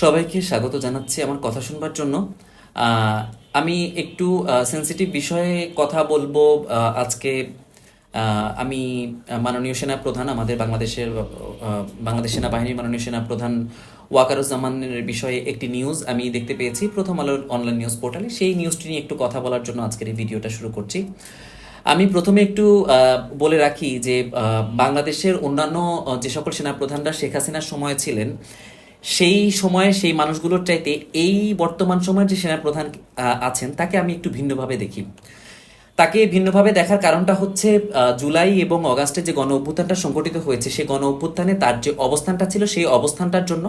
সবাইকে স্বাগত জানাচ্ছি আমার কথা শুনবার জন্য। আমি একটু সেন্সিটিভ বিষয়ে কথা বলব। আজকে আমি মাননীয় সেনা প্রধান, আমাদের বাংলাদেশের বাংলাদেশ সেনাবাহিনীর মাননীয় সেনা প্রধান ওয়াকারুজ্জামানের বিষয়ে একটি নিউজ আমি দেখতে পেয়েছি। প্রথম আলোর অনলাইন নিউজ পোর্টালে সেই নিউজটি নিয়ে একটু কথা বলার জন্য আজকের এই ভিডিওটা শুরু করছি। আমি প্রথমে একটু বলে রাখি যে বাংলাদেশের অন্যান্য যে সকল সেনাপ্রধানরা শেখ হাসিনার সময় ছিলেন সেই সময়ে সেই মানুষগুলোর চাইতে এই বর্তমান সময়ের যে সেনাপ্রধান আছেন, তাকে আমি একটু ভিন্নভাবে দেখি। তাকে ভিন্নভাবে দেখার কারণটা হচ্ছে জুলাই এবং অগাস্টে যে গণ অভ্যুত্থানটা সংঘটিত হয়েছে সেই গণ অভ্যুত্থানে তার যে অবস্থানটা ছিল, সেই অবস্থানটার জন্য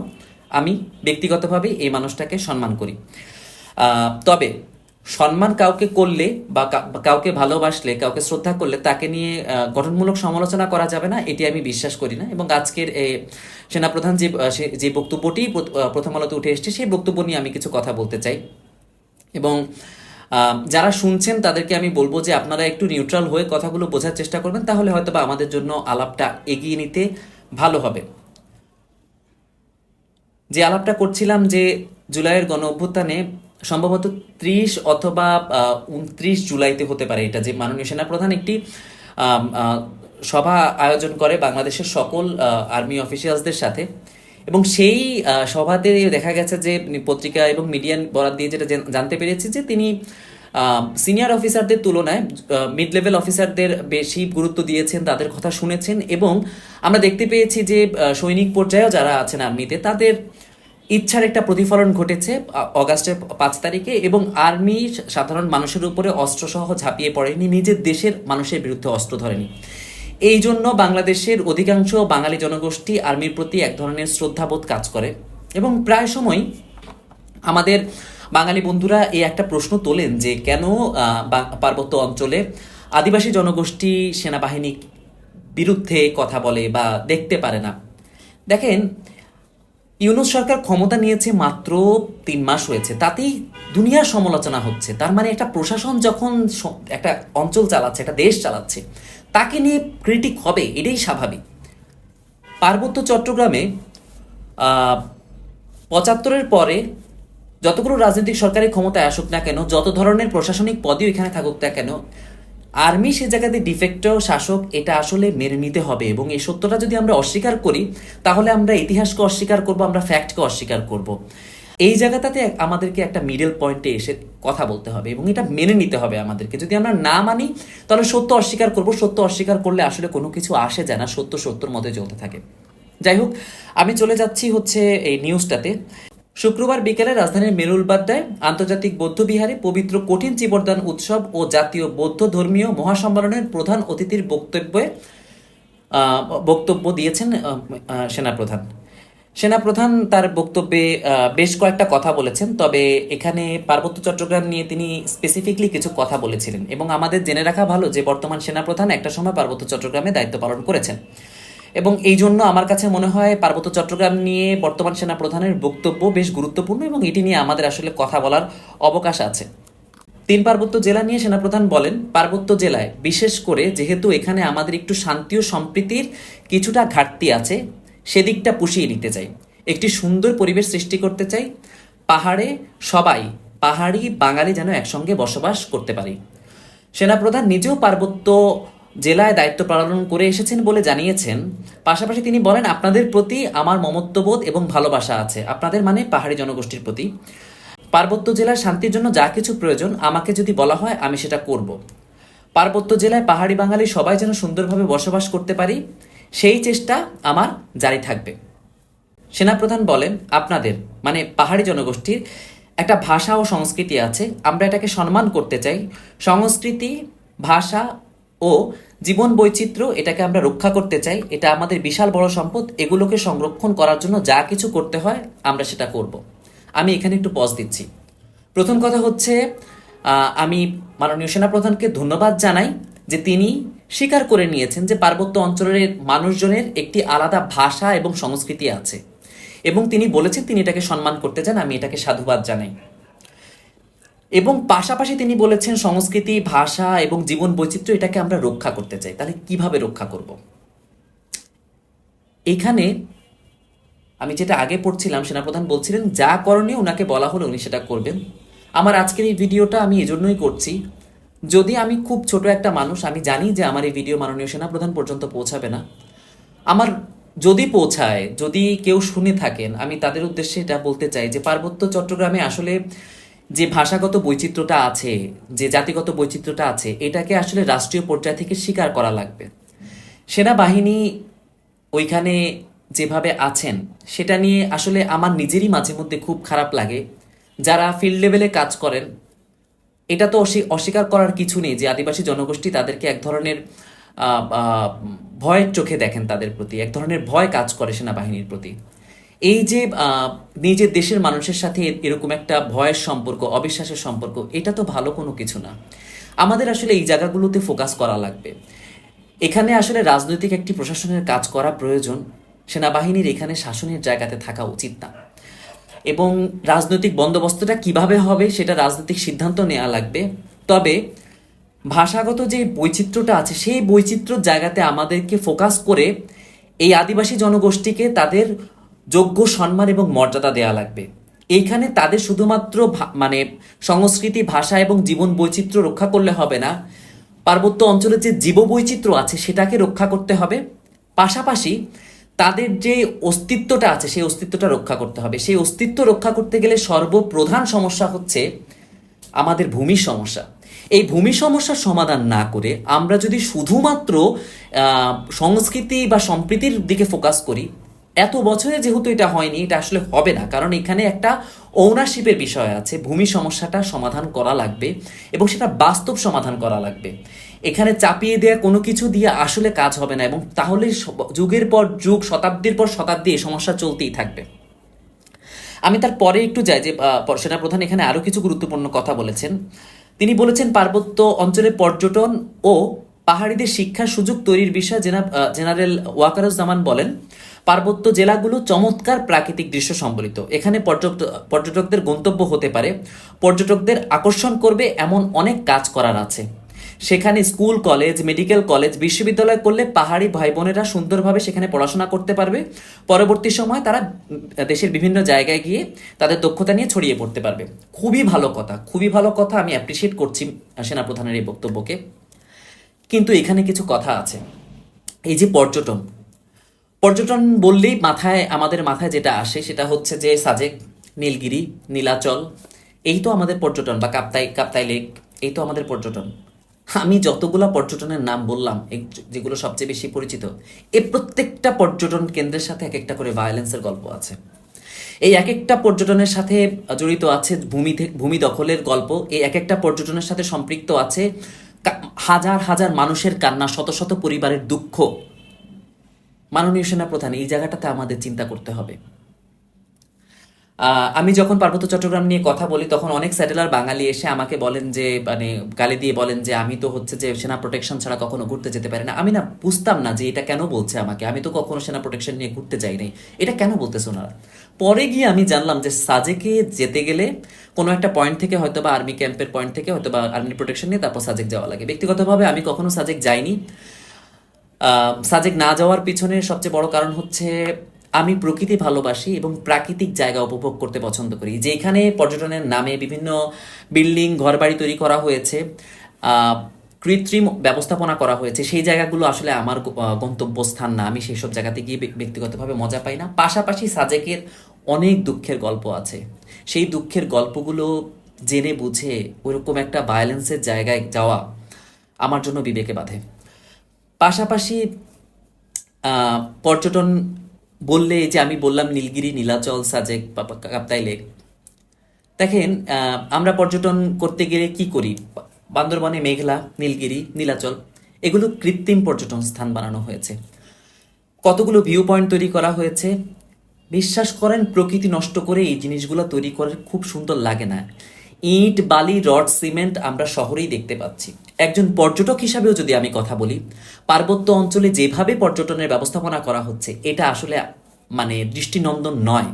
আমি ব্যক্তিগতভাবে এই মানুষটাকে সম্মান করি। তবে সম্মান কাউকে করলে বা কাউকে ভালোবাসলে, কাউকে শ্রদ্ধা করলে তাকে নিয়ে গঠনমূলক সমালোচনা করা যাবে না, এটি আমি বিশ্বাস করি না। এবং আজকের সেনাপ্রধান যে যে বক্তব্যটি প্রথম আলোতে উঠে এসেছে, সেই বক্তব্য নিয়ে আমি কিছু কথা বলতে চাই। এবং যারা শুনছেন তাদেরকে আমি বলব যে আপনারা একটু নিউট্রাল হয়ে কথাগুলো বোঝার চেষ্টা করবেন, তাহলে হয়তো বা আমাদের জন্য আলাপটা এগিয়ে নিতে ভালো হবে। যে আলাপটা করছিলাম যে জুলাইয়ের গণ অভ্যুত্থানে সম্ভবত ত্রিশ অথবা উনত্রিশ জুলাইতে হতে পারে এটা যে মাননীয় সেনাপ্রধান একটি সভা আয়োজন করে বাংলাদেশের সকল আর্মি অফিসিয়ালসদের সাথে। এবং সেই সভাতে দেখা গেছে যে পত্রিকা এবং মিডিয়ান বরাদ দিয়ে যেটা জানতে পেরেছি যে তিনি সিনিয়র অফিসারদের তুলনায় মিড লেভেল অফিসারদের বেশি গুরুত্ব দিয়েছেন, তাদের কথা শুনেছেন এবং আমরা দেখতে পেয়েছি যে সৈনিক পর্যায়েও যারা আছেন আর্মিতে, তাদের ইচ্ছার একটা প্রতিফলন ঘটেছে অগাস্টের পাঁচ তারিখে এবং আর্মি সাধারণ মানুষের উপরে অস্ত্রসহ ঝাঁপিয়ে পড়েনি, নিজের দেশের মানুষের বিরুদ্ধে অস্ত্র ধরেনি। এই জন্য বাংলাদেশের অধিকাংশ বাঙালি জনগোষ্ঠী আর্মির প্রতি এক ধরনের শ্রদ্ধাবোধ কাজ করে এবং প্রায় সময় আমাদের বাঙালি বন্ধুরা এই একটা প্রশ্ন তোলেন যে কেন পার্বত্য অঞ্চলে আদিবাসী জনগোষ্ঠী সেনাবাহিনী বিরুদ্ধে কথা বলে বা দেখতে পারে না। দেখেন ইউনুস সরকার ক্ষমতা নিয়েছে মাত্র তিন মাস হয়েছে, তাতেই দুনিয়ার সমালোচনা হচ্ছে। তার মানে একটা প্রশাসন যখন একটা অঞ্চল চালাচ্ছে, একটা দেশ চালাচ্ছে, তাকে নিয়ে ক্রিটিক হবে, এটাই স্বাভাবিক। পার্বত্য চট্টগ্রামে পঁচাত্তরের পরে যতগুলো রাজনৈতিক সরকারি ক্ষমতায় আসুক না কেন, যত ধরনের প্রশাসনিক পদই এখানে থাকুক না কেন আর্মি সে জায়গাতে ডিফেক্ট শাসক, এটা আসলে মেনে নিতে হবে এবং এই সত্যটা যদি আমরা অস্বীকার করি, তাহলে আমরা ইতিহাসকে অস্বীকার করব, আমরা ফ্যাক্টকে অস্বীকার করব। এই জায়গাটাতে আমাদেরকে একটা মিডল পয়েন্টে এসে কথা বলতে হবে এবং এটা মেনে নিতে হবে আমাদেরকে। যদি আমরা না মানি, তাহলে সত্য অস্বীকার করব, সত্য অস্বীকার করলে আসলে কোনো কিছু আসে যায় না, সত্য সত্যর মধ্যে চলতে থাকে। যাই হোক, আমি চলে যাচ্ছি হচ্ছে এই নিউজটাতে শুক্রবার বিকেলে রাজধানীর মেরুলবাড্ডায় আন্তর্জাতিক বৌদ্ধবিহারে পবিত্র কঠিন চিবরদান উৎসব ও জাতীয় বৌদ্ধ ধর্মীয় মহাসম্মেলনের প্রধান অতিথির বক্তব্যে বক্তব্য দিয়েছেন সেনাপ্রধান। সেনাপ্রধান তার বক্তব্যে বেশ কয়েকটা কথা বলেছেন, তবে এখানে পার্বত্য চট্টগ্রাম নিয়ে তিনি স্পেসিফিকলি কিছু কথা বলেছিলেন এবং আমাদের জেনে রাখা ভালো যে বর্তমান সেনাপ্রধান একটা সময় পার্বত্য চট্টগ্রামে দায়িত্ব পালন করেছেন। এবং এই জন্য আমার কাছে মনে হয় পার্বত্য চট্টগ্রাম নিয়ে বর্তমান সেনাপ্রধানের বক্তব্য বেশ গুরুত্বপূর্ণ এবং এটি নিয়ে আমাদের আসলে কথা বলার অবকাশ আছে। তিন পার্বত্য জেলা নিয়ে সেনাপ্রধান বলেন, পার্বত্য জেলায় বিশেষ করে যেহেতু এখানে আমাদের একটু শান্তি ও সম্প্রীতির কিছুটা ঘাটতি আছে, সেদিকটা পুষিয়ে নিতে চাই। একটি সুন্দর পরিবেশ সৃষ্টি করতে চাই, পাহাড়ে সবাই, পাহাড়ি বাঙালি যেন একসঙ্গে বসবাস করতে পারি। সেনাপ্রধান নিজেও পার্বত্য জেলায় দায়িত্ব পালন করে এসেছেন বলে জানিয়েছেন। পাশাপাশি তিনি বলেন, আপনাদের প্রতি আমার মমত্ববোধ এবং ভালোবাসা আছে। আপনাদের মানে পাহাড়ি জনগোষ্ঠীর প্রতি। পার্বত্য জেলার শান্তির জন্য যা কিছু প্রয়োজন, আমাকে যদি বলা হয়, আমি সেটা করব। পার্বত্য জেলায় পাহাড়ি বাঙালি সবাই যেন সুন্দরভাবে বসবাস করতে পারি, সেই চেষ্টা আমার জারি থাকবে। সেনাপ্রধান বলেন, আপনাদের মানে পাহাড়ি জনগোষ্ঠীর একটা ভাষা ও সংস্কৃতি আছে। আমরা এটাকে সম্মান করতে চাই। সংস্কৃতি, ভাষা ও জীবন বৈচিত্র্য, এটাকে আমরা রক্ষা করতে চাই, এটা আমাদের বিশাল বড় সম্পদ, এগুলোকে সংরক্ষণ করার জন্য যা কিছু করতে হয়, আমরা সেটা করব। আমি এখানে একটু পজ দিচ্ছি। প্রথম কথা হচ্ছে আমি মাননীয় সেনাপ্রধানকে ধন্যবাদ জানাই যে তিনি স্বীকার করে নিয়েছেন যে পার্বত্য অঞ্চলের মানুষজনের একটি আলাদা ভাষা এবং সংস্কৃতি আছে। এবং তিনি বলেছেন তিনি এটাকে সম্মান করতে চান, আমি এটাকে সাধুবাদ জানাই। এবং পাশাপাশি তিনি বলেছেন সংস্কৃতি, ভাষা এবং জীবন বৈচিত্র্য এটাকে আমরা রক্ষা করতে চাই। তাহলে কীভাবে রক্ষা করব? এখানে আমি যেটা আগে পড়ছিলাম, সেনাপ্রধান বলছিলেন, যা করণীয় ওনাকে বলা হলো উনি সেটা করবেন। আমার আজকের এই ভিডিওটা আমি এজন্যই করছি, যদি আমি খুব ছোট একটা মানুষ, আমি জানি যে আমার এই ভিডিও মাননীয় সেনাপ্রধান পর্যন্ত পৌঁছাবে না। আমার যদি পৌঁছায়, যদি কেউ শুনে থাকেন, আমি তাদের উদ্দেশ্যে এটা বলতে চাই যে পার্বত্য চট্টগ্রামে আসলে যে ভাষাগত বৈচিত্র্যটা আছে, যে জাতিগত বৈচিত্র্যটা আছে, এটাকে আসলে রাষ্ট্রীয় পর্যায় থেকে স্বীকার করা লাগবে। সেনাবাহিনী ওইখানে যেভাবে আছেন, সেটা নিয়ে আসলে আমার নিজেরই মাঝে মধ্যে খুব খারাপ লাগে। যারা ফিল্ড লেভেলে কাজ করেন, এটা তো অস্বী- অস্বীকার করার কিছু নেই যে আদিবাসী জনগোষ্ঠী তাদেরকে এক ধরনের ভয়ের চোখে দেখেন তাদের প্রতি, এক ধরনের ভয় কাজ করে সেনাবাহিনীর প্রতি। এই যে নিজের দেশের মানুষের সাথে এরকম একটা ভয়ের সম্পর্ক, অবিশ্বাসের সম্পর্ক, এটা তো ভালো কোনো কিছু না। আমাদের আসলে এই জায়গাগুলোতে ফোকাস করা লাগবে। এখানে আসলে রাজনৈতিক একটি প্রশাসনের কাজ করা প্রয়োজন, সেনাবাহিনীর এখানে শাসনের জায়গাতে থাকা উচিত না। এবং রাজনৈতিক বন্দোবস্তটা কীভাবে হবে সেটা রাজনৈতিক সিদ্ধান্ত নেওয়া লাগবে। তবে ভাষাগত যে বৈচিত্র্যটা আছে, সেই বৈচিত্র্যর জায়গাতে আমাদেরকে ফোকাস করে এই আদিবাসী জনগোষ্ঠীকে তাদের যোগ্য সম্মান এবং মর্যাদা দেওয়া লাগবে। এইখানে তাদের শুধুমাত্র মানে সংস্কৃতি, ভাষা এবং জীবন বৈচিত্র্য রক্ষা করলে হবে না। পার্বত্য অঞ্চলের যে জীববৈচিত্র্য আছে সেটাকে রক্ষা করতে হবে। পাশাপাশি তাদের যে অস্তিত্বটা আছে সেই অস্তিত্বটা রক্ষা করতে হবে। সেই অস্তিত্ব রক্ষা করতে গেলে সর্বপ্রধান সমস্যা হচ্ছে আমাদের ভূমির সমস্যা। এই ভূমি সমস্যার সমাধান না করে আমরা যদি শুধুমাত্র সংস্কৃতি বা সম্প্রীতির দিকে ফোকাস করি এত বছরে যেহেতু এটা হয়নি, এটা আসলে হবে না। কারণ এখানে একটা ওনারশিপের বিষয় আছে। ভূমি সমস্যাটা সমাধান করা লাগবে এবং সেটা বাস্তব সমাধান করা লাগবে। এখানে চাপিয়ে দেওয়া কোনো কিছু দিয়ে আসলে কাজ হবে না এবং তাহলে যুগের পর যুগ, শতাব্দীর পর শতাব্দী এই সমস্যা চলতেই থাকবে। আমি তার পরে একটু যাই যে সেনাপ্রধান এখানে আরও কিছু গুরুত্বপূর্ণ কথা বলেছেন। তিনি বলেছেন, পার্বত্য অঞ্চলে পর্যটন ও পাহাড়িদের শিক্ষার সুযোগ তৈরির বিষয়ে জেনারেল ওয়াকারুজ্জামান বলেন পার্বত্য জেলাগুলো চমৎকার প্রাকৃতিক দৃশ্য সম্বলিত। এখানে পর্যটক- পর্যটকদের গন্তব্য হতে পারে। পর্যটকদের আকর্ষণ করবে এমন অনেক কাজ করার আছে। সেখানে স্কুল, কলেজ, মেডিকেল কলেজ, বিশ্ববিদ্যালয় করলে পাহাড়ি ভাই বোনেরা সুন্দরভাবে সেখানে পড়াশোনা করতে পারবে। পরবর্তী সময় তারা দেশের বিভিন্ন জায়গায় গিয়ে তাদের দক্ষতা নিয়ে ছড়িয়ে পড়তে পারবে। খুবই ভালো কথা, খুবই ভালো কথা আমি অ্যাপ্রিসিয়েট করছি সেনাপ্রধানের এই বক্তব্যকে। কিন্তু এখানে কিছু কথা আছে। এই যে পর্যটন পর্যটন বললেই মাথায়, আমাদের মাথায় যেটা আসে সেটা হচ্ছে যে সাজেক, নীলগিরি, নীলাচল, এই তো আমাদের পর্যটন বা কাপ্তাই কাপ্তাই লেক, এই তো আমাদের পর্যটন। আমি যতগুলা পর্যটনের নাম বললাম যেগুলো সবচেয়ে বেশি পরিচিত, এ প্রত্যেকটা পর্যটন কেন্দ্রের সাথে এক একটা করে ভায়োলেন্সের গল্প আছে। এই এক একটা পর্যটনের সাথে জড়িত আছে ভূমি ভূমি দখলের গল্প, এই এক একটা পর্যটনের সাথে সম্পৃক্ত আছে হাজার হাজার মানুষের কান্না, শত শত পরিবারের দুঃখ মাননীয় সেনাপ্রধান, এই জায়গাটাতে আমাদের চিন্তা করতে হবে। আমি যখন পার্বত্য চট্টগ্রাম নিয়ে কথা বলি, তখন অনেক স্যাটেলার বাঙালি এসে আমাকে বলেন যে মানে গালি দিয়ে বলেন যে, আমি তো হচ্ছে যে সেনা প্রোটেকশন ছাড়া কখনো ঘুরতে যেতে পারি না। আমি না বুঝতাম না যে এটা কেন বলছে আমাকে। আমি তো কখনো সেনা প্রোটেকশন নিয়ে ঘুরতে যাই নাই। এটা কেন বলতেছে ওনারা? পরে গিয়ে আমি জানলাম যে, সাজেকে যেতে গেলে কোনো একটা পয়েন্ট থেকে হয়তো বা আর্মি ক্যাম্পের পয়েন্ট থেকে হয়তো বা আর্মি প্রোটেকশন নিয়ে তারপর সাজেক যাওয়া লাগে। ব্যক্তিগতভাবে আমি কখনো সাজেক যাইনি। সাজেক না যাওয়ার পিছনে সবচেয়ে বড় কারণ হচ্ছে আমি প্রকৃতি ভালোবাসি এবং প্রাকৃতিক জায়গা উপভোগ করতে পছন্দ করি। যেখানে পর্যটনের নামে বিভিন্ন বিল্ডিং, ঘরবাড়ি তৈরি করা হয়েছে কৃত্রিম ব্যবস্থাপনা করা হয়েছে, সেই জায়গাগুলো আসলে আমার গন্তব্যস্থান না। আমি সেই সব জায়গাতে গিয়ে ব্যক্তিগতভাবে মজা পাই না। পাশাপাশি সাজেকের অনেক দুঃখের গল্প আছে। সেই দুঃখের গল্পগুলো জেনে বুঝে ওইরকম একটা ভায়োলেন্সের জায়গায় যাওয়া আমার জন্য বিবেকে বাধে। পাশাপাশি পর্যটন বললে যে আমি বললাম নীলগিরি, নীলাচল, সাজেক বা কাপ্তাই লেক। দেখেন আমরা পর্যটন করতে গেলে কি করি? বান্দরবনে মেঘলা, নীলগিরি, নীলাচল, এগুলো কৃত্রিম পর্যটন স্থান বানানো হয়েছে। কতগুলো ভিউ পয়েন্ট তৈরি করা হয়েছে? বিশ্বাস করেন, প্রকৃতি নষ্ট করে এই জিনিসগুলো তৈরি করে খুব সুন্দর লাগে না। ইট বালি রড সিমেন্ট আমরা শহরেই দেখতে পাচ্ছি। একজন পর্যটক হিসাবেও যদি আমি কথা বলি পার্বত্য অঞ্চলে যেভাবে পর্যটনের ব্যবস্থাপনা করা হচ্ছে এটা আসলে মানে দৃষ্টিনন্দন নয়।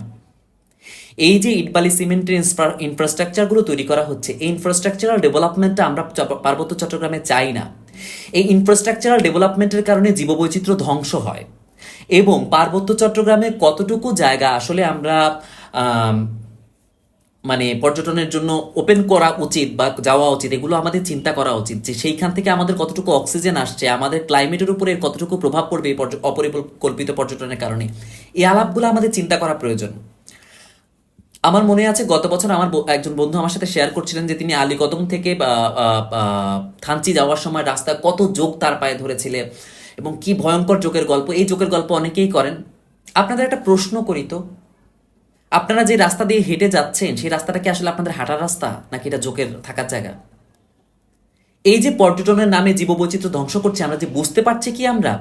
এই যে ইটবালি সিমেন্টের ইনফ্রাস্ট্রাকচারগুলো তৈরি করা হচ্ছে এই ইনফ্রাস্ট্রাকচারাল ডেভেলপমেন্টটা আমরা পার্বত্য চট্টগ্রামে চাই না। এই ইনফ্রাস্ট্রাকচারাল ডেভেলপমেন্টের কারণে জীববৈচিত্র্য ধ্বংস হয়। এবং পার্বত্য চট্টগ্রামে কতটুকু জায়গা আসলে আমরা আম, মানে পর্যটনের জন্য ওপেন করা উচিত বা যাওয়া উচিত, এগুলো আমাদের চিন্তা করা উচিত যে সেইখান থেকে আমাদের কতটুকু অক্সিজেন আসছে, আমাদের ক্লাইমেটের উপরে কতটুকু প্রভাব পড়বে এই অপরিকল্পিত পর্যটনের কারণে। এই আলাপগুলো আমাদের চিন্তা করা প্রয়োজন। আমার মনে আছে, গত বছর আমার একজন বন্ধু আমার সাথে শেয়ার করছিলেন যে তিনি আলীকদম থেকে থানচি যাওয়ার সময় রাস্তায় কত যোগ তার পায়ে ধরেছিলেন এবং কি ভয়ঙ্কর যোগের গল্প। এই যোগের গল্প অনেকেই করেন। আপনাদের একটা প্রশ্ন করি তো আপনারা যে রাস্তা দিয়ে হেঁটে যাচ্ছেন, সেই রাস্তাটা কি আসলে আপনাদের হাঁটার রাস্তা, নাকি এটা জোকের থাকার জায়গা? এই যে পর্যটনের নামে জীববৈচিত্র্য ধ্বংস করছে, আমরা যে বুঝতে পারছি কি আমরা,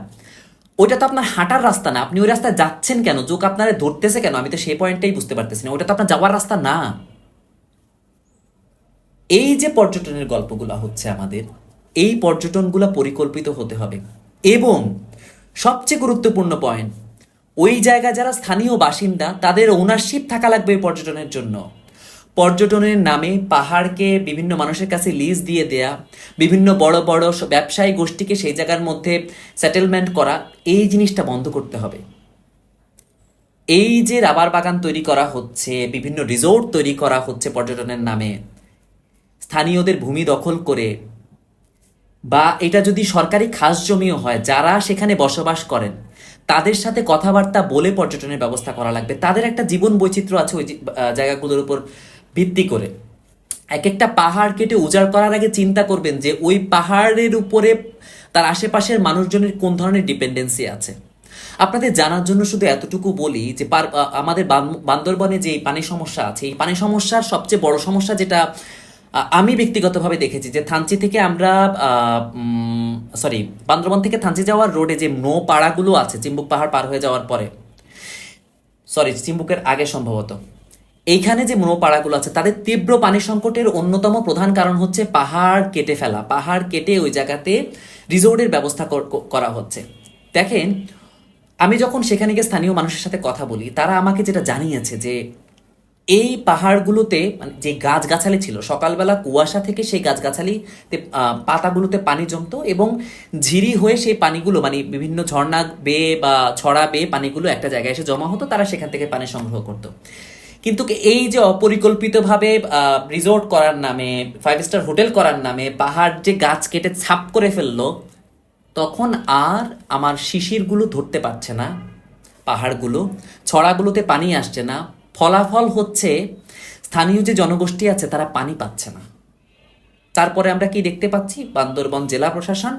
ওইটা তো আপনার হাঁটার রাস্তা না। আপনি ওই রাস্তায় যাচ্ছেন কেন? যোগ আপনারা ধরতেছে কেন? আমি তো সেই পয়েন্টটাই বুঝতে পারতেছি না। ওটা তো আপনার যাওয়ার রাস্তা না। এই যে পর্যটনের গল্পগুলো হচ্ছে আমাদের, এই পর্যটনগুলো পরিকল্পিত হতে হবে। এবং সবচেয়ে গুরুত্বপূর্ণ পয়েন্ট ওই জায়গা যারা স্থানীয় বাসিন্দা, তাদের ওনারশিপ থাকা লাগবে পর্যটনের জন্য। পর্যটনের নামে পাহাড়কে বিভিন্ন মানুষের কাছে লিজ দিয়ে দেয়া, বিভিন্ন বড় বড় ব্যবসায়ী গোষ্ঠীকে সেই জায়গার মধ্যে সেটেলমেন্ট করা, এই জিনিসটা বন্ধ করতে হবে। এই যে রাবার বাগান তৈরি করা হচ্ছে, বিভিন্ন রিসোর্ট তৈরি করা হচ্ছে পর্যটনের নামে, স্থানীয়দের ভূমি দখল করে, বা এটা যদি সরকারি খাস জমিও হয়, যারা সেখানে বসবাস করেন তাদের সাথে কথাবার্তা বলে পর্যটনের ব্যবস্থা করা লাগবে। তাদের একটা জীবন বৈচিত্র্য আছে ওই জায়গাগুলোর উপর ভিত্তি করে। এক একটা পাহাড় কেটে উজাড় করার আগে চিন্তা করবেন যে, ওই পাহাড়ের উপরে তার আশেপাশের মানুষজনের কোন ধরনের ডিপেন্ডেন্সি আছে? আপনাদের জানার জন্য শুধু এতটুকু বলি যে আমাদের বান্দরবনে যে পানি সমস্যা আছে, এই পানি সমস্যার সবচেয়ে বড় সমস্যা যেটা আমি ব্যক্তিগতভাবে দেখেছি যে থানচি থেকে আমরা সরি বান্দরবন থেকে থানচি যাওয়ার রোডে যে নো পাড়াগুলো আছে, চিম্বুক পাহাড় পার হয়ে যাওয়ার পরে সরি চিম্বুকের আগে সম্ভবত, এইখানে যে মনোপাড়াগুলো আছে, তাদের তীব্র পানি সংকটের অন্যতম প্রধান কারণ হচ্ছে পাহাড় কেটে ফেলা, পাহাড় কেটে ওই জায়গাতে রিসোর্টের ব্যবস্থা কর- করা হচ্ছে। দেখেন, আমি যখন সেখানে গিয়ে স্থানীয় মানুষের সাথে কথা বলি, তারা আমাকে যেটা জানিয়েছে যে এই পাহাড়গুলোতে মানে যে গাছগাছালি ছিল, সকালবেলা কুয়াশা থেকে সেই গাছগাছালিতে পাতাগুলোতে পানি জমতো এবং ঝিরি হয়ে সেই পানিগুলো মানে বিভিন্ন ঝর্ণা বেয়ে বা ছড়া বেয়ে পানিগুলো একটা জায়গায় এসে জমা হতো, তারা সেখান থেকে পানি সংগ্রহ করতো। কিন্তু এই যে অপরিকল্পিতভাবে রিসোর্ট করার নামে ফাইভ স্টার হোটেল করার নামে পাহাড় যে গাছ কেটে ছাপ করে ফেলল, তখন আর আমার শিশিরগুলো ধরতে পারছে না, পাহাড়গুলো, ছড়াগুলোতে পানি আসছে না ফলাফল হচ্ছে স্থানীয় যে জনগোষ্ঠী আছে, তারা পানি পাচ্ছে না। তারপরে আমরা কি দেখতে পাচ্ছি? বান্দরবন জেলা প্রশাসন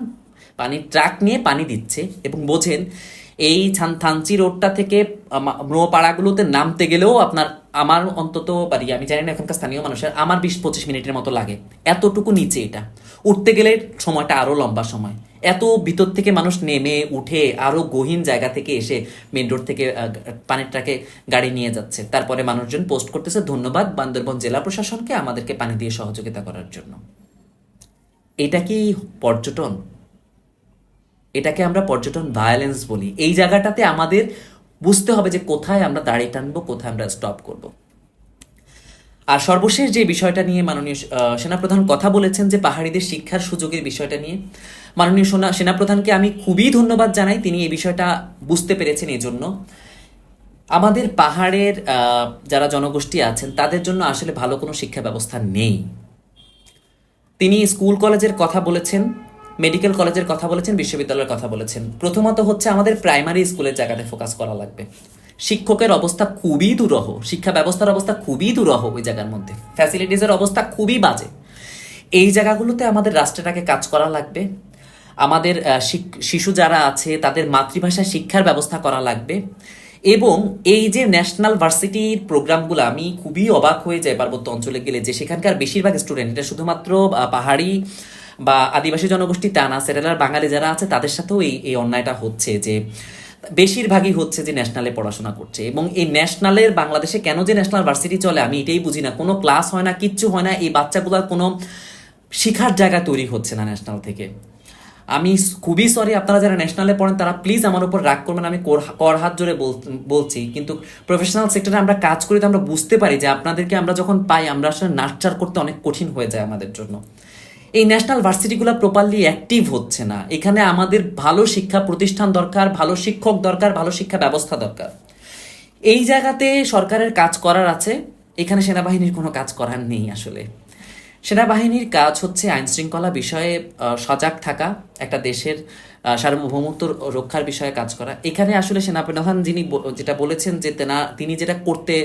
পানির ট্রাক নিয়ে পানি দিচ্ছে এবং বোঝেন এই থানচি রোডটা থেকে পাড়াগুলোতে নামতে গেলেও আপনার আমার অন্তত বাড়ি, আমি জানি না এখানকার স্থানীয় মানুষের, আমার বিশ পঁচিশ মিনিটের মতো লাগে। এতটুকু নিচে এটা। উঠতে গেলে সময়টা আরও লম্বা সময়। এত ভিতর থেকে মানুষ নেমে উঠে আরও গহীন জায়গা থেকে এসে মেন রোড থেকে পানির ট্রাকে গাড়ি নিয়ে যাচ্ছে। তারপরে মানুষজন পোস্ট করতেছে, ধন্যবাদ বান্দরবন জেলা প্রশাসনকে আমাদেরকে পানি দিয়ে সহযোগিতা করার জন্য। এটা কি পর্যটন? এটাকে আমরা পর্যটন ভায়োলেন্স বলি। এই জায়গাটাতে আমাদের বুঝতে হবে যে কোথায় আমরা দাড়ি টানবো, কোথায় আমরা স্টপ করব। আর সর্বশেষ যে বিষয়টা নিয়ে মাননীয় সেনাপ্রধান কথা বলেছেন যে পাহাড়িদের শিক্ষার সুযোগের বিষয়টা নিয়ে মাননীয় সোনা, সেনাপ্রধানকে আমি খুবই ধন্যবাদ জানাই। তিনি এই বিষয়টা বুঝতে পেরেছেন এই জন্য আমাদের পাহাড়ের যারা জনগোষ্ঠী আছেন, তাদের জন্য আসলে ভালো কোনো শিক্ষা ব্যবস্থা নেই। তিনি স্কুল কলেজের কথা বলেছেন, মেডিকেল কলেজের কথা বলেছেন, বিশ্ববিদ্যালয়ের কথা বলেছেন। প্রথমত হচ্ছে আমাদের প্রাইমারি স্কুলের জায়গাতে ফোকাস করা লাগবে। শিক্ষকের অবস্থা খুবই দুরহ, শিক্ষা ব্যবস্থার অবস্থা খুবই দুরহ ওই জায়গার মধ্যে। ফ্যাসিলিটিসের অবস্থা খুবই বাজে। এই জায়গাগুলোতে আমাদের রাষ্ট্রটাকে কাজ করা লাগবে। আমাদের শিশু যারা আছে, তাদের মাতৃভাষা শিক্ষার ব্যবস্থা করা লাগবে। এবং এই যে ন্যাশনাল ভার্সিটির প্রোগ্রামগুলো, আমি খুবই অবাক হয়ে যাই পার্বত্য অঞ্চলে গেলে যে সেখানকার বেশিরভাগ স্টুডেন্ট এটা শুধুমাত্র পাহাড়ি বা আদিবাসী জনগোষ্ঠী তা না সেরেলার বাঙালি যারা আছে, তাদের সাথেও এই এই অন্যায়টা হচ্ছে যে বেশিরভাগই হচ্ছে যে ন্যাশনালে পড়াশোনা করছে। এবং এই ন্যাশনালের বাংলাদেশে কেন যে ন্যাশনাল ভার্সিটি চলে, আমি এটাই বুঝি না। কোনো ক্লাস হয় না, কিচ্ছু হয় না, এই বাচ্চাগুলোর কোনো শিখার জায়গা তৈরি হচ্ছে না ন্যাশনাল থেকে। আমি খুবই সরি আপনারা যারা ন্যাশনালে পড়েন, তারা প্লিজ আমার উপর রাগ করবেন, আমি কর- হাত জোরে বল- বলছি। কিন্তু প্রফেশনাল সেক্টরে আমরা কাজ করি তো আমরা বুঝতে পারি যে আপনাদেরকে আমরা যখন পাই, আমরা আসলে নার্চার করতে অনেক কঠিন হয়ে যায় আমাদের জন্য। এই ন্যাশনাল ভার্সিটিগুলো প্রপারলি অ্যাক্টিভ হচ্ছে না। এখানে আমাদের ভালো শিক্ষা প্রতিষ্ঠান দরকার, ভালো শিক্ষক দরকার, ভালো শিক্ষা ব্যবস্থা দরকার। এই জায়গাতে সরকারের কাজ করার আছে, এখানে সেনাবাহিনীর কোনো কাজ করার নেই আসলে। সেনাবাহিনীর কাজ হচ্ছে আইন শৃঙ্খলা বিষয়ে সজাগ থাকা, একটা দেশের সার্বভৌমত্ব রক্ষার বিষয়ে কাজ করা। এখানে আসলে সেনাপ্রধান যিনি যেটা বলেছেন যে তেনা, তিনি যেটা করতে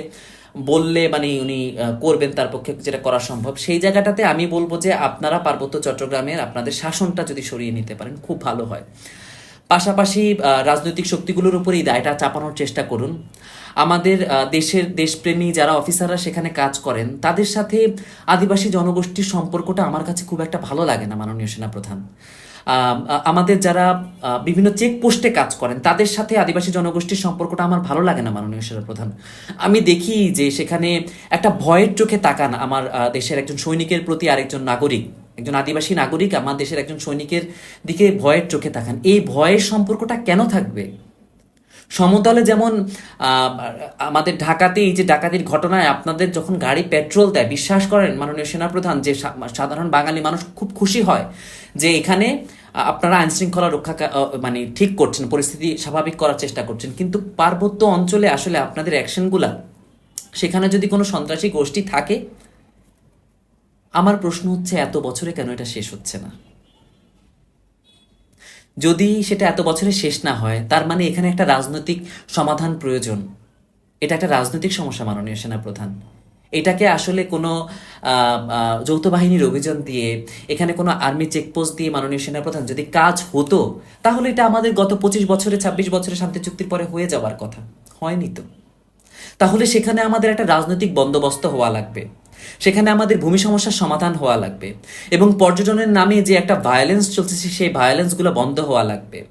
বললে মানে উনি করবেন তার পক্ষে যেটা করা সম্ভব, সেই জায়গাটাতে আমি বলব যে আপনারা পার্বত্য চট্টগ্রামের আপনাদের শাসনটা যদি সরিয়ে নিতে পারেন, খুব ভালো হয়। পাশাপাশি রাজনৈতিক শক্তিগুলোর উপর এই দায়টা চাপানোর চেষ্টা করুন। আমাদের দেশের দেশপ্রেমী যারা অফিসাররা সেখানে কাজ করেন, তাদের সাথে আদিবাসী জনগোষ্ঠীর সম্পর্কটা আমার কাছে খুব একটা ভালো লাগে না, মাননীয় সেনাপ্রধান। আমাদের যারা বিভিন্ন চেকপোস্টে কাজ করেন, তাদের সাথে আদিবাসী জনগোষ্ঠীর সম্পর্কটা আমার ভালো লাগে না, মাননীয় সেনাপ্রধান। আমি দেখি যে সেখানে একটা ভয়ের চোখে তাকান আমার দেশের একজন সৈনিকের প্রতি আরেকজন নাগরিক। একজন আদিবাসী নাগরিক, আমার দেশের একজন সৈনিকের দিকে ভয়ের চোখে তাকান। এই ভয়ের সম্পর্কটা কেন থাকবে? সমতলে যেমন আমাদের ঢাকাতে এই যে ডাকাতির ঘটনায় আপনাদের যখন গাড়ি পেট্রোল দেয়, বিশ্বাস করেন মাননীয় সেনাপ্রধান, যে সাধারণ বাঙালি মানুষ খুব খুশি হয় যে এখানে আপনারা আইন শৃঙ্খলা রক্ষা মানে ঠিক করছেন, পরিস্থিতি স্বাভাবিক করার চেষ্টা করছেন। কিন্তু পার্বত্য অঞ্চলে আসলে আপনাদের অ্যাকশনগুলা, সেখানে যদি কোনো সন্ত্রাসী গোষ্ঠী থাকে, আমার প্রশ্ন হচ্ছে এত বছরে কেন এটা শেষ হচ্ছে না? যদি সেটা এত বছরে শেষ না হয়, তার মানে এখানে একটা রাজনৈতিক সমাধান প্রয়োজন। এটা একটা রাজনৈতিক সমস্যা, মাননীয় সেনাপ্রধান। এটাকে আসলে কোনো যৌথ বাহিনীর অভিযান দিয়ে, এখানে কোনো আর্মি চেকপোস্ট দিয়ে, মাননীয় সেনাপ্রধান যদি কাজ হতো, তাহলে এটা আমাদের গত পঁচিশ বছরে, ছাব্বিশ বছরে শান্তি চুক্তির পরে হয়ে যাওয়ার কথা। হয়নি তো। তাহলে সেখানে আমাদের একটা রাজনৈতিক বন্দোবস্ত হওয়া লাগবে। সেখানে আমাদের ভূমি সমস্যার সমাধান হওয়া লাগবে এবং পর্যটনের নামে যে একটা ভায়োলেন্স চলছে সেই ভায়োলেন্সগুলো বন্ধ হওয়া লাগবে।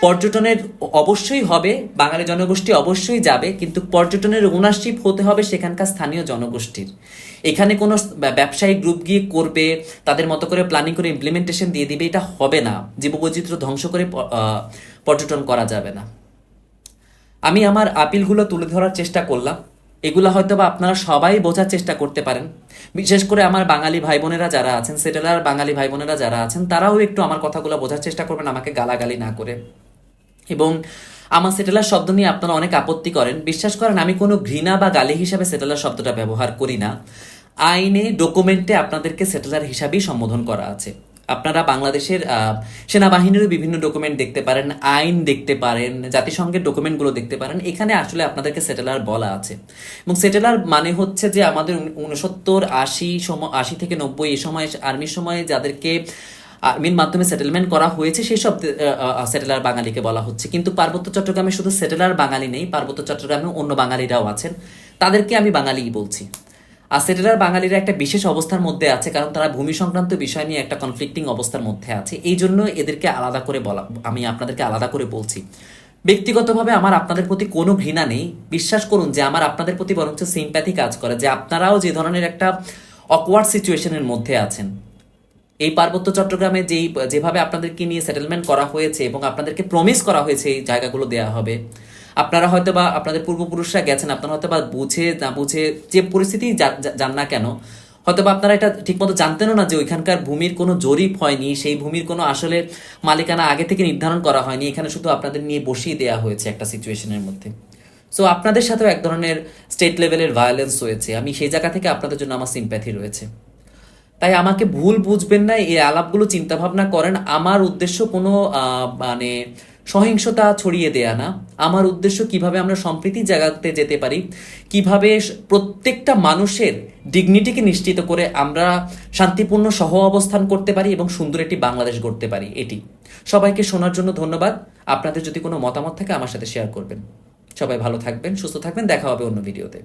পর্যটনের অবশ্যই হবে, বাঙালি জনগোষ্ঠী অবশ্যই যাবে, কিন্তু পর্যটনের ওনারশিপ হতে হবে সেখানকার স্থানীয় জনগোষ্ঠীর। এখানে কোনো ব্যা- ব্যবসায়ী গ্রুপ গিয়ে করবে, তাদের মতো করে প্ল্যানিং করে ইমপ্লিমেন্টেশন দিয়ে দিবে, এটা হবে না। জীববৈচিত্র্য ধ্বংস করে পর্যটন করা যাবে না। আমি আমার আপিলগুলো তুলে ধরার চেষ্টা করলাম। এগুলো হয়তো বা আপনারা সবাই বোঝার চেষ্টা করতে পারেন। বিশেষ করে আমার বাঙালি ভাই বোনেরা যারা আছেন, সেটেলার বাঙালি ভাই বোনেরা যারা আছেন, তারাও একটু আমার কথাগুলো বোঝার চেষ্টা করবেন, আমাকে গালাগালি না করে। এবং আমার সেটেলার শব্দ নিয়ে আপনারা অনেক আপত্তি করেন। বিশ্বাস করেন, আমি কোনো ঘৃণা বা গালি হিসাবে সেটেলার শব্দটা ব্যবহার করি না। আইনে, ডকুমেন্টে আপনাদেরকে সেটেলার হিসাবেই সম্বোধন করা আছে। আপনারা বাংলাদেশের আহ, সেনাবাহিনীরও বিভিন্ন ডকুমেন্ট দেখতে পারেন আইন দেখতে পারেন জাতিসংঘের ডকুমেন্টগুলো দেখতে পারেন। এখানে আসলে আপনাদেরকে সেটেলার বলা আছে। এবং সেটেলার মানে হচ্ছে যে আমাদের উনসত্তর আশি সময় আশি থেকে নব্বই এই সময় আর্মির সময়ে যাদেরকে আর্মির মাধ্যমে সেটেলমেন্ট করা হয়েছে সেই সব সেটেলার বাঙালিকে বলা হচ্ছে। কিন্তু পার্বত্য চট্টগ্রামে শুধু সেটেলার বাঙালি নেই পার্বত্য চট্টগ্রামে অন্য বাঙালিরাও আছেন। তাদেরকে আমি বাঙালিই বলছি। আর বাঙালিরা একটা বিশেষ অবস্থার মধ্যে আছে, কারণ তারা ভূমি সংক্রান্ত বিষয় নিয়ে একটা কনফ্লিক্টিং অবস্থার মধ্যে আছে। এই জন্য এদেরকে আলাদা করে বলা, আমি আপনাদেরকে আলাদা করে বলছি। ব্যক্তিগতভাবে আমার আপনাদের প্রতি কোনো ঘৃণা নেই। বিশ্বাস করুন যে আমার আপনাদের প্রতি বরঞ্চ সিম্প্যাথি কাজ করে, যে আপনারাও যে ধরনের একটা অকওয়ার্ড সিচুয়েশনের মধ্যে আছেন। এই পার্বত্য চট্টগ্রামে যেই, যেভাবে আপনাদেরকে নিয়ে সেটেলমেন্ট করা হয়েছে এবং আপনাদেরকে প্রমিস করা হয়েছে এই জায়গাগুলো দেওয়া হবে আপনারা হয়তো বা আপনাদের পূর্বপুরুষরা গেছেন, আপনারা হয়তো বা বুঝে, না বুঝে যে পরিস্থিতি যান না কেন হয়তো বা আপনারা এটা ঠিকমতো জানতেনও না যে ওইখানকার ভূমির কোনো জরিপ হয়নি, সেই ভূমির কোনো আসলে মালিকানা আগে থেকে নির্ধারণ করা হয়নি, এখানে শুধু আপনাদের নিয়ে বসিয়ে দেওয়া হয়েছে একটা সিচুয়েশনের মধ্যে। সো আপনাদের সাথেও এক ধরনের স্টেট লেভেলের ভায়োলেন্স হয়েছে, আমি সেই জায়গা থেকে আপনাদের জন্য আমার সিম্প্যাথি রয়েছে। তাই আমাকে ভুল বুঝবেন না, এই আলাপগুলো চিন্তা ভাবনা করেন, আমার উদ্দেশ্য কোনো মানে সহিংসতা ছড়িয়ে দেয়া না। আমার উদ্দেশ্য কীভাবে আমরা সম্প্রীতি জায়গাতে যেতে পারি, কীভাবে প্রত্যেকটা মানুষের ডিগনিটিকে নিশ্চিত করে আমরা শান্তিপূর্ণ সহ অবস্থান করতে পারি এবং সুন্দর একটি বাংলাদেশ গড়তে পারি, এটি। সবাইকে শোনার জন্য ধন্যবাদ। আপনাদের যদি কোনো মতামত থাকে, আমার সাথে শেয়ার করবেন। সবাই ভালো থাকবেন, সুস্থ থাকবেন। দেখা হবে অন্য ভিডিওতে